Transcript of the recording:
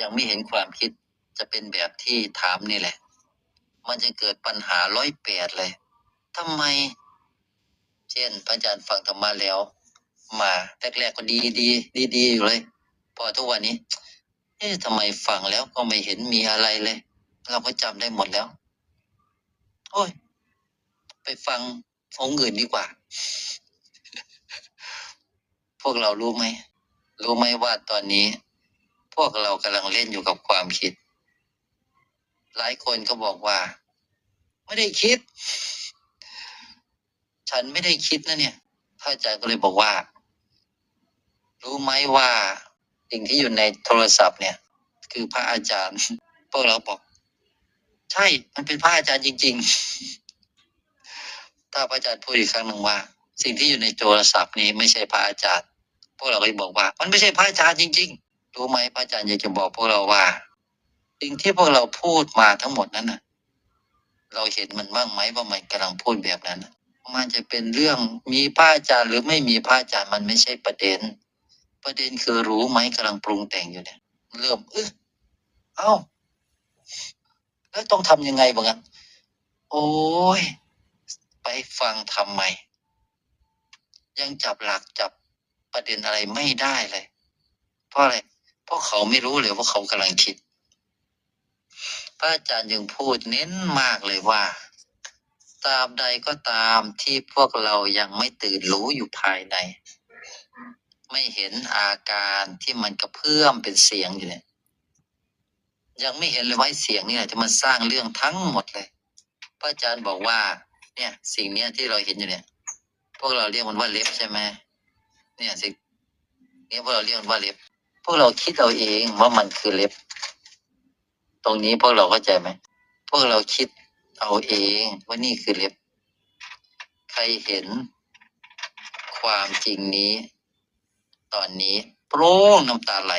ยังไม่เห็นความคิดจะเป็นแบบที่ถามนี่แหละ มันจะเกิดปัญหาร้อยแปดเลยทำไม เช่นพระอาจารย์ฟังธรรมะแล้ว มาแรกๆก็ดีดีดีดีๆอยู่เลย พอทุกวันนี้ เอ๊ะทำไมฟังแล้วก็ไม่เห็นมีอะไรเลย เราก็จำได้หมดแล้ว โอ้ย ไปฟังองค์อื่นดีกว่า พวกเรารู้ไหม รู้ไหมว่าตอนนี้ วกเรากำลังเล่นอยู่กับความคิด หลายคนก็บอกว่า ไม่ได้คิด ฉันไม่ได้คิดนะเนี่ยพระอาจารย์ก็เลยบอกว่า รู้ไหมว่าสิ่งที่อยู่ในโทรศัพท์เนี่ย คือพระอาจารย์ พวกเราบอก ใช่ มันเป็นพระอาจารย์จริง ๆ ถ้าพระอาจารย์พูดอีกครั้งหนึ่งว่า สิ่งที่อยู่ในโทรศัพท์นี้ไม่ใช่พระอาจารย์ พวกเราก็จะบอกว่า มันไม่ใช่พระอาจารย์จริงๆ รู้ไหมพระอาจารย์อยากจะบอกพวกเราว่า สิ่งที่พวกเราพูดมาทั้งหมดนั้นน่ะเราเห็นมันบ้างไหมว่ามันกำลังพูดแบบนั้นมันจะเป็นเรื่องมีพระอาจารย์หรือไม่มีพระอาจารย์มันไม่ใช่ประเด็น ประเด็นคือรู้ไหมกำลังปรุงแต่งอยู่เนี่ยเริ่มเออเอ้าแล้วต้องทำยังไงบ้างอะโอ้ยไปฟังทำไมยังจับหลักจับประเด็นอะไรไม่ได้เลย เพราะอะไร เพราะเขาไม่รู้เลยว่าเขากำลังคิด พระอาจารย์ยังพูดเน้นมากเลยว่าตาบใดก็ตามที่พวกเรายังไม่ตื่นรู้อยู่ภายใน ไม่เห็นอาการที่มันกระเพื่อมเป็นเสียงอยู่เนี่ย ยังไม่เห็นเลยว่าเสียงนี่แหละที่มันสร้างเรื่องทั้งหมดเลยพระอาจารย์บอกว่า เนี่ย สิ่งเนี้ยที่เราเห็นอยู่เนี่ย พวกเราเรียกมันว่าเล็บใช่ไหมเนี่ยสิ่งเนี่ยพวกเราเรียกมันว่าเล็บ พวกเราคิดเอาเองว่ามันคือเล็บ ตรงนี้พวกเราเข้าใจไหมพวกเราคิดเอาเองว่านี่คือเล็บ ใครเห็น ความจริงนี้ ตอนนี้โปร่งน้ำตาไหล